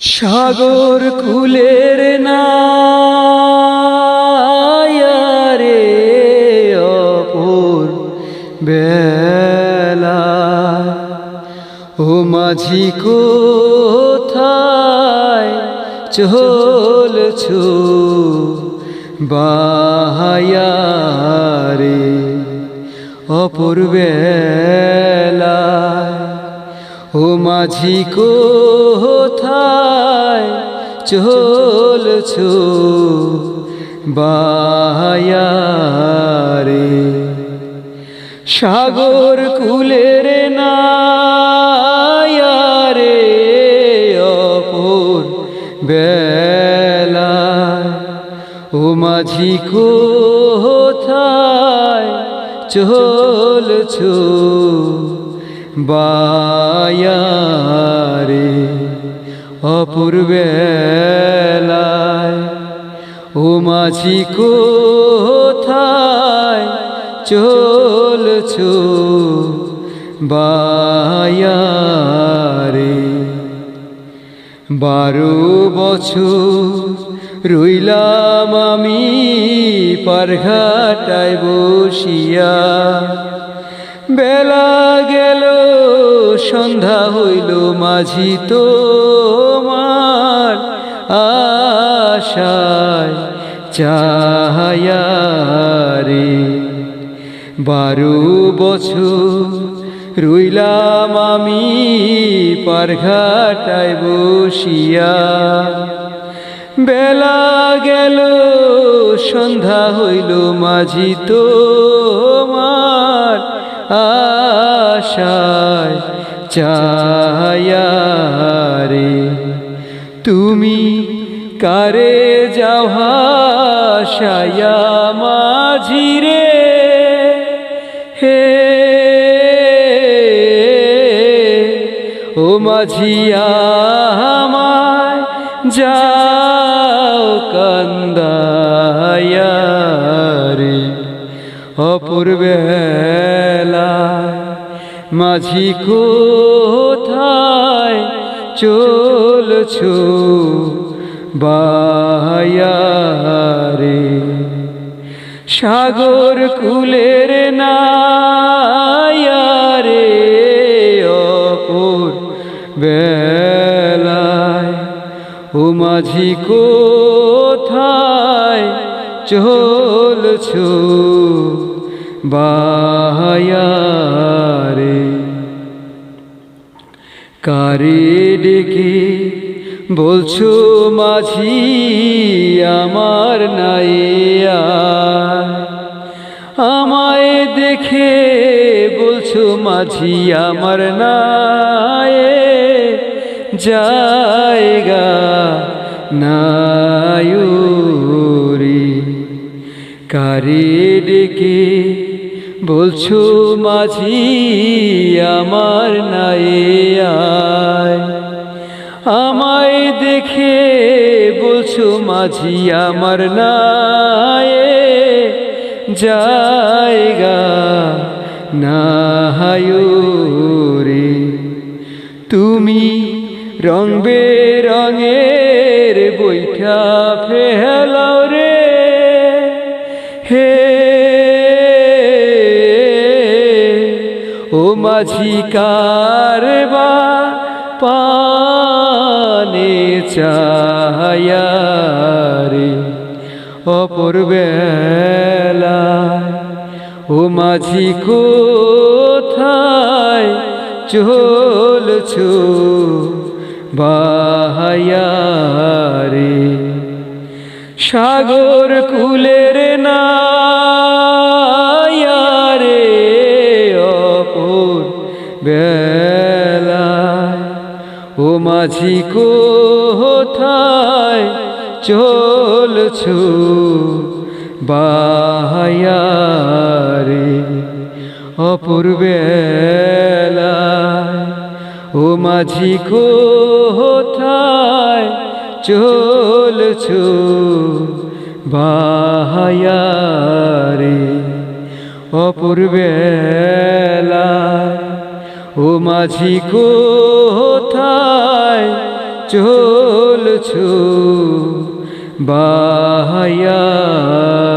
সাগর কুলের নায়ারে অপর বেলা। ও মাঝি কোথায় চলছো বাহায়ারে? অপর বেলায় ও মাঝি কোথায় চলছো বায়ারে সাগর কুলের নায়ারে অপর বেলা ও মাঝি কোথায় চলছো বায়ারে অপূর্বেলায় ও মাঝি কোথায় চলছো? বায়ারে বারো বছর রইলাম আমি পারঘাটায় বসিয়া বেলা সন্ধ্যা হইল মাঝি তোমার আশায় চাহায়ারে। বারো বছর রইলাম আমি পারঘাটায় বসিয়া। বেলা গেল, সন্ধ্যা হইল মাঝি তোমার আশায়। চায়ারে তুমি কারে যাও হাসায়া মাঝিরে হে ও মাঝিয়া আমায় যাও কান্দায়ারে অপূর্বেলা মাঝি কোথায় চলছো বায়ারে সাগর কুলের নায়ারে অপর বেলায়। ও মাঝি কোথায় চলছো বায়ারে কারে ডেকে বলছো মাঝি আমার নাইয়া? আমায় দেখে বলছো মাঝি আমার নায়ে জায়গা নায়ুরি। কারে ডেকে বলছো মাঝি, আমার নাইয়ায় আমায় দেখে বলছো মাঝি, আমার নায়ে জায়গা নাহায়ুরে তুমি রং বেরঙের বৈঠা ফেলাও রে। হে মাঝি কারবা পানে চাহায়ারে অপর বেলায় ও মাঝি কোথায় চলছো বাহায়ারে? সাগর কুলের নায়ারে ও মাঝি কোথায় চলছো বাহায়ারে অপূর্বেলায়? ও মাঝি কোথায় চলছো বাহায়ারে অপূর্বেলায়? ও মাঝি কোথায় চলছ? বাহায়া